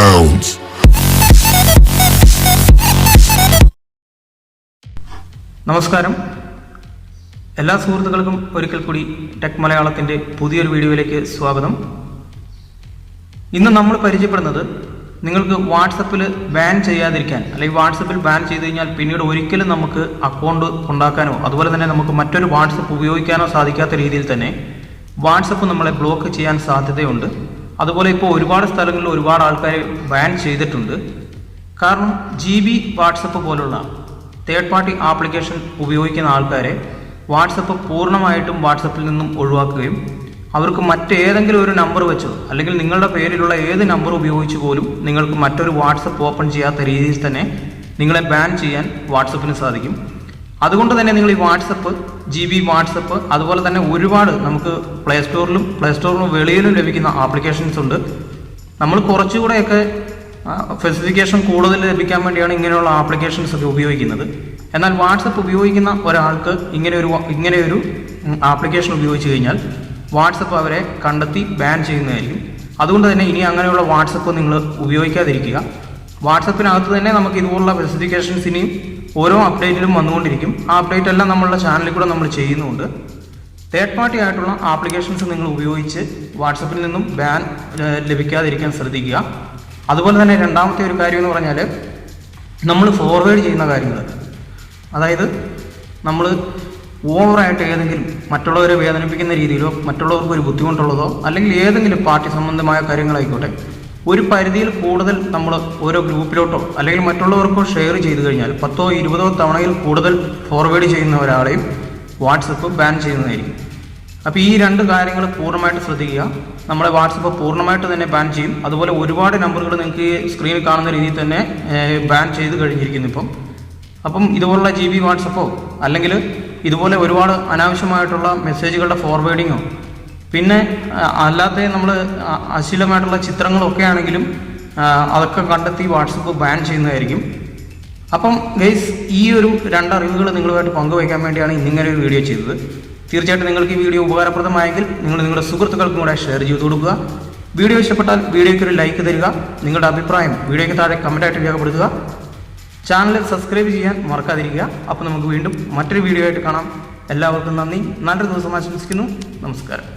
bounds. നമസ്കാരം. എല്ലാ സുഹൃത്തുക്കൾക്കും ഒരിക്കൽ കൂടി ടെക് മലയാളത്തിന്റെ പുതിയൊരു വീഡിയോയിലേക്ക് സ്വാഗതം. ഇന്ന് നമ്മൾ പരിചയപ്പെടുന്നത് നിങ്ങൾക്ക് വാട്സപ്പിൽ ബാൻ ചെയ്യാതിരിക്കാൻ അല്ലെങ്കിൽ വാട്സപ്പിൽ ബാൻ ചെയ്ത് കഴിഞ്ഞാൽ പിന്നീട് ഒരിക്കലും നമുക്ക് അക്കൗണ്ട് ഉണ്ടാക്കാനോ അതുപോലെ തന്നെ നമുക്ക് മറ്റൊരു വാട്സപ്പ് ഉപയോഗിക്കാനോ സാധിക്കാത്ത രീതിയിൽ തന്നെ വാട്സപ്പ് നമ്മളെ ബ്ലോക്ക് ചെയ്യാൻ സാധ്യതയുണ്ട്. അതുപോലെ ഇപ്പോൾ ഒരുപാട് സ്ഥലങ്ങളിൽ ഒരുപാട് ആൾക്കാരെ ബാൻ ചെയ്തിട്ടുണ്ട്. കാരണം ജി ബി വാട്സപ്പ് പോലുള്ള തേർഡ് പാർട്ടി ആപ്ലിക്കേഷൻ ഉപയോഗിക്കുന്ന ആൾക്കാരെ വാട്സപ്പ് പൂർണമായിട്ടും വാട്സപ്പിൽ നിന്നും ഒഴിവാക്കുകയും അവർക്ക് മറ്റേതെങ്കിലും ഒരു നമ്പർ വെച്ചോ അല്ലെങ്കിൽ നിങ്ങളുടെ പേരിലുള്ള ഏത് നമ്പർ ഉപയോഗിച്ച് പോലും നിങ്ങൾക്ക് മറ്റൊരു വാട്സപ്പ് ഓപ്പൺ ചെയ്യാത്ത രീതിയിൽ തന്നെ നിങ്ങളെ ബാൻ ചെയ്യാൻ വാട്സപ്പിന് സാധിക്കും. അതുകൊണ്ട് തന്നെ നിങ്ങൾ ഈ വാട്സപ്പ് ജി ബി വാട്സപ്പ് അതുപോലെ തന്നെ ഒരുപാട് നമുക്ക് പ്ലേ സ്റ്റോറിലും പ്ലേ സ്റ്റോറിലും വെളിയിലും ലഭിക്കുന്ന ആപ്ലിക്കേഷൻസ് ഉണ്ട്. നമ്മൾ കുറച്ചുകൂടെയൊക്കെ ഫെസിഫിക്കേഷൻ കൂടുതൽ ലഭിക്കാൻ വേണ്ടിയാണ് ഇങ്ങനെയുള്ള ആപ്ലിക്കേഷൻസ് ഒക്കെ ഉപയോഗിക്കുന്നത്. എന്നാൽ വാട്സപ്പ് ഉപയോഗിക്കുന്ന ഒരാൾക്ക് ഇങ്ങനെ ഒരു ഇങ്ങനെ ഒരു ആപ്ലിക്കേഷൻ ഉപയോഗിച്ച് കഴിഞ്ഞാൽ വാട്സപ്പ് അവരെ കണ്ടെത്തി ബാൻ ചെയ്യുന്നതായിരിക്കും. അതുകൊണ്ട് തന്നെ ഇനി അങ്ങനെയുള്ള വാട്സപ്പ് നിങ്ങൾ ഉപയോഗിക്കാതിരിക്കുക. വാട്സപ്പിനകത്ത് തന്നെ നമുക്ക് ഇതുപോലുള്ള സ്പെസിഫിക്കേഷൻസ് ഇനിയും ഓരോ അപ്ഡേറ്റിലും വന്നുകൊണ്ടിരിക്കും. ആ അപ്ഡേറ്റ് എല്ലാം നമ്മളുടെ ചാനലിൽ കൂടെ നമ്മൾ ചെയ്യുന്നുണ്ട്. തേർഡ് പാർട്ടി ആയിട്ടുള്ള ആപ്ലിക്കേഷൻസ് നിങ്ങൾ ഉപയോഗിച്ച് വാട്സപ്പിൽ നിന്നും ബാൻ ലഭിക്കാതിരിക്കാൻ ശ്രദ്ധിക്കുക. അതുപോലെ തന്നെ രണ്ടാമത്തെ ഒരു കാര്യം എന്ന് പറഞ്ഞാൽ നമ്മൾ ഫോർവേഡ് ചെയ്യുന്ന കാര്യങ്ങൾ. അതായത് നമ്മൾ ഓവറായിട്ട് ഏതെങ്കിലും മറ്റുള്ളവരെ വേദനിപ്പിക്കുന്ന രീതിയിലോ മറ്റുള്ളവർക്ക് ഒരു ബുദ്ധിമുട്ടുള്ളതോ അല്ലെങ്കിൽ ഏതെങ്കിലും പാർട്ടി സംബന്ധമായ കാര്യങ്ങളായിക്കോട്ടെ ഒരു പരിധിയിൽ കൂടുതൽ നമ്മൾ ഓരോ ഗ്രൂപ്പിലോട്ടോ അല്ലെങ്കിൽ മറ്റുള്ളവർക്കോ ഷെയർ ചെയ്തു കഴിഞ്ഞാൽ പത്തോ ഇരുപതോ തവണയിൽ കൂടുതൽ ഫോർവേഡ് ചെയ്യുന്ന ഒരാളെയും വാട്സപ്പ് ബാൻ ചെയ്യുന്നതായിരിക്കും. അപ്പോൾ ഈ രണ്ട് കാര്യങ്ങൾ പൂർണമായിട്ട് ശ്രദ്ധിക്കുക. നമ്മളെ വാട്സപ്പ് പൂർണമായിട്ട് തന്നെ ബാൻ ചെയ്യും. അതുപോലെ ഒരുപാട് നമ്പറുകൾ നിങ്ങൾക്ക് സ്ക്രീനിൽ കാണുന്ന രീതിയിൽ തന്നെ ബാൻ ചെയ്ത് കഴിഞ്ഞിരിക്കുന്നു ഇപ്പം. അപ്പം ഇതുപോലുള്ള ജി ബി വാട്സപ്പോ അല്ലെങ്കിൽ ഇതുപോലെ ഒരുപാട് അനാവശ്യമായിട്ടുള്ള മെസ്സേജുകളുടെ ഫോർവേഡിങ്ങോ പിന്നെ അല്ലാതെ അല്ലാത്ത നമ്മൾ അശ്ലീലമായിട്ടുള്ള ചിത്രങ്ങളൊക്കെ ആണെങ്കിലും അതൊക്കെ കണ്ടെത്തി വാട്സപ്പ് ബാൻ ചെയ്യുന്നതായിരിക്കും. അപ്പം ഗൈസ് ഈ ഒരു രണ്ട് അറിവുകൾ നിങ്ങളുമായിട്ട് പങ്കുവയ്ക്കാൻ വേണ്ടിയാണ് ഇന്നിങ്ങനെ ഒരു വീഡിയോ ചെയ്തത്. തീർച്ചയായിട്ടും നിങ്ങൾക്ക് ഈ വീഡിയോ ഉപകാരപ്രദമായെങ്കിൽ നിങ്ങൾ നിങ്ങളുടെ സുഹൃത്തുക്കൾക്കും കൂടെ ഷെയർ ചെയ്ത് കൊടുക്കുക. വീഡിയോ ഇഷ്ടപ്പെട്ടാൽ വീഡിയോയ്ക്ക് ഒരു ലൈക്ക് തരിക. നിങ്ങളുടെ അഭിപ്രായം വീഡിയോയ്ക്ക് താഴെ കമന്റായിട്ട് രേഖപ്പെടുത്തുക. ചാനൽ സബ്സ്ക്രൈബ് ചെയ്യാൻ മറക്കാതിരിക്കുക. അപ്പോൾ നമുക്ക് വീണ്ടും മറ്റൊരു വീഡിയോ ആയിട്ട് കാണാം. എല്ലാവർക്കും നന്ദി. നല്ലൊരു ദിവസം ആശംസിക്കുന്നു. നമസ്കാരം.